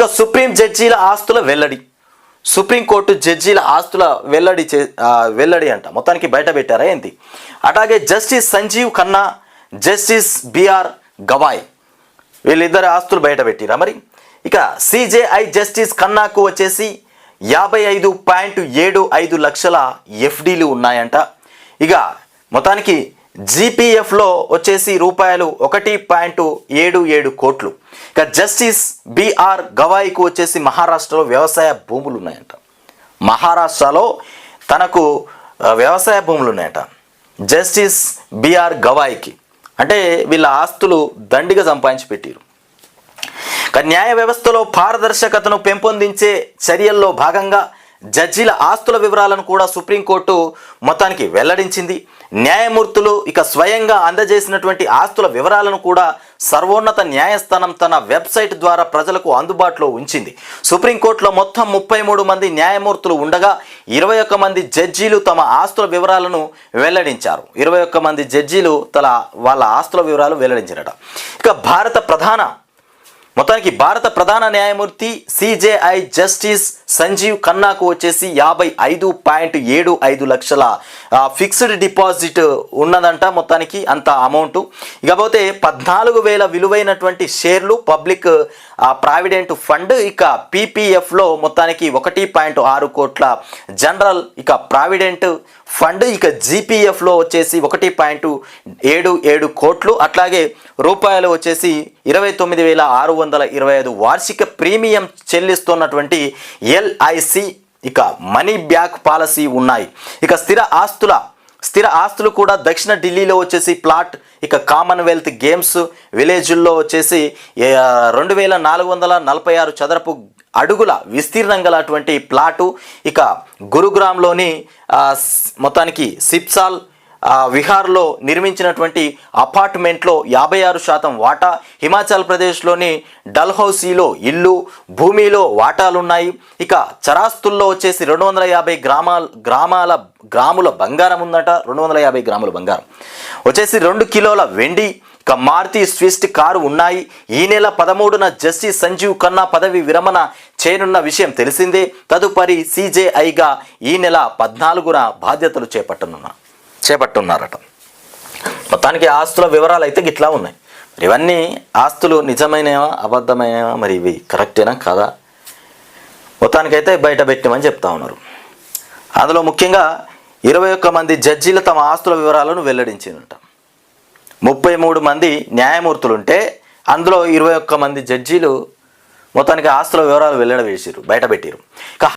ఇక సుప్రీం జడ్జీల ఆస్తుల వెల్లడి. సుప్రీంకోర్టు జడ్జీల ఆస్తుల వెల్లడి చే వెల్లడి అంట. మొత్తానికి బయట పెట్టారా ఏంటి అట్లాగే justice Sanjiv Khanna justice BR Gavai వీళ్ళిద్దరు ఆస్తులు బయట పెట్టిరా మరి? ఇక సిజేఐ జస్టిస్ ఖన్నాకు వచ్చేసి యాభై ఐదు పాయింట్ ఏడు ఐదు లక్షల ఎఫ్డీలు ఉన్నాయంట. ఇక మొత్తానికి జీపీఎఫ్లో వచ్చేసి రూపాయలు ఒకటి పాయింట్ ఏడు ఏడు కోట్లు. ఇక జస్టిస్ బిఆర్ గవాయికు వచ్చేసి మహారాష్ట్రలో వ్యవసాయ భూములు ఉన్నాయంట. మహారాష్ట్రలో తనకు వ్యవసాయ భూములు ఉన్నాయట. జస్టిస్ బిఆర్ గవాయికి. అంటే వీళ్ళ ఆస్తులు దండిగా సంపాదించి పెట్టారు. ఇక న్యాయ వ్యవస్థలో పారదర్శకతను పెంపొందించే చర్యల్లో భాగంగా జడ్జీల ఆస్తుల వివరాలను కూడా సుప్రీంకోర్టు మొత్తానికి వెల్లడించింది. న్యాయమూర్తులు ఇక స్వయంగా అందజేసినటువంటి ఆస్తుల వివరాలను కూడా సర్వోన్నత న్యాయస్థానం తన వెబ్సైట్ ద్వారా ప్రజలకు అందుబాటులో ఉంచింది. సుప్రీంకోర్టులో మొత్తం ముప్పై మూడు మంది న్యాయమూర్తులు ఉండగా ఇరవై ఒక్క మంది జడ్జీలు తమ ఆస్తుల వివరాలను వెల్లడించారు. ఇరవై ఒక్క మంది జడ్జీలు తల వాళ్ళ ఆస్తుల వివరాలు వెల్లడించారట ఇక భారత ప్రధాన మొత్తానికి భారత ప్రధాన న్యాయమూర్తి సిజేఐ జస్టిస్ సంజీవ్ ఖన్నాకు వచ్చేసి యాభై ఐదు పాయింట్ ఏడు ఐదు లక్షల ఫిక్స్డ్ డిపాజిట్ ఉన్నదంట మొత్తానికి అంత అమౌంట్. ఇకపోతే పద్నాలుగు వేల విలువైనటువంటి షేర్లు పబ్లిక్ ఆ, ప్రావిడెంట్ ఫండ్ ఇక పీపీఎఫ్లో మొత్తానికి ఒకటి పాయింట్ ఆరు కోట్ల జనరల్ ఇక ప్రావిడెంట్ ఫండ్ ఇక జీపీఎఫ్లో వచ్చేసి ఒకటి పాయింట్ ఏడు ఏడు కోట్లు. అట్లాగే రూపాయలు వచ్చేసి ఇరవై తొమ్మిది వేల ఆరు వందల ఇరవై ఐదు వార్షిక ప్రీమియం చెల్లిస్తున్నటువంటి ఎల్ఐసి ఇక మనీ బ్యాక్ పాలసీ ఉన్నాయి. ఇక స్థిర ఆస్తుల స్థిర ఆస్తులు కూడా దక్షిణ ఢిల్లీలో వచ్చేసి ప్లాట్ ఇక కామన్వెల్త్ గేమ్స్ విలేజ్ల్లో వచ్చేసి రెండు వేల నాలుగు వందల నలభై ఆరు చదరపు అడుగుల విస్తీర్ణం గలటువంటి ప్లాటు ఇక గురుగ్రామ్లోని మొత్తానికి సిప్సాల్ విహార్లో నిర్మించినటువంటి అపార్ట్మెంట్లో యాభై ఆరు శాతం వాటా హిమాచల్ ప్రదేశ్లోని డల్హౌసీలో ఇల్లు భూమిలో వాటాలున్నాయి. ఇక చరాస్తుల్లో వచ్చేసి రెండు వందల యాభై గ్రామాల గ్రామాల గ్రాముల బంగారం ఉందట. రెండు వందల యాభై గ్రాముల బంగారం. వచ్చేసి రెండు కిలోల వెండి ఇక మారుతి స్విఫ్ట్ కారు ఉన్నాయి. ఈ నెల పదమూడున జస్టిస్ సంజీవ్ ఖన్నా పదవి విరమణ చేయనున్న విషయం తెలిసిందే. తదుపరి సిజేఐగా ఈ నెల పద్నాలుగున బాధ్యతలు చేపట్టనున్నారు చేపట్టున్నారట. మొత్తానికి ఆస్తుల వివరాలు అయితే గిట్లా ఉన్నాయి. మరి ఇవన్నీ ఆస్తులు నిజమైనవా అబద్ధమైనవా? మరి ఇవి కరెక్టేనా కాదా? మొత్తానికైతే బయట పెట్టమని చెప్తా ఉన్నారు. అందులో ముఖ్యంగా ఇరవై ఒక్క మంది జడ్జీలు తమ ఆస్తుల వివరాలను వెల్లడించినట. ముప్పై మూడు మంది న్యాయమూర్తులుంటే అందులో ఇరవై ఒక్క మంది జడ్జీలు మొత్తానికి ఆస్తుల వివరాలు వెల్లడ వేసారు బయట పెట్టారు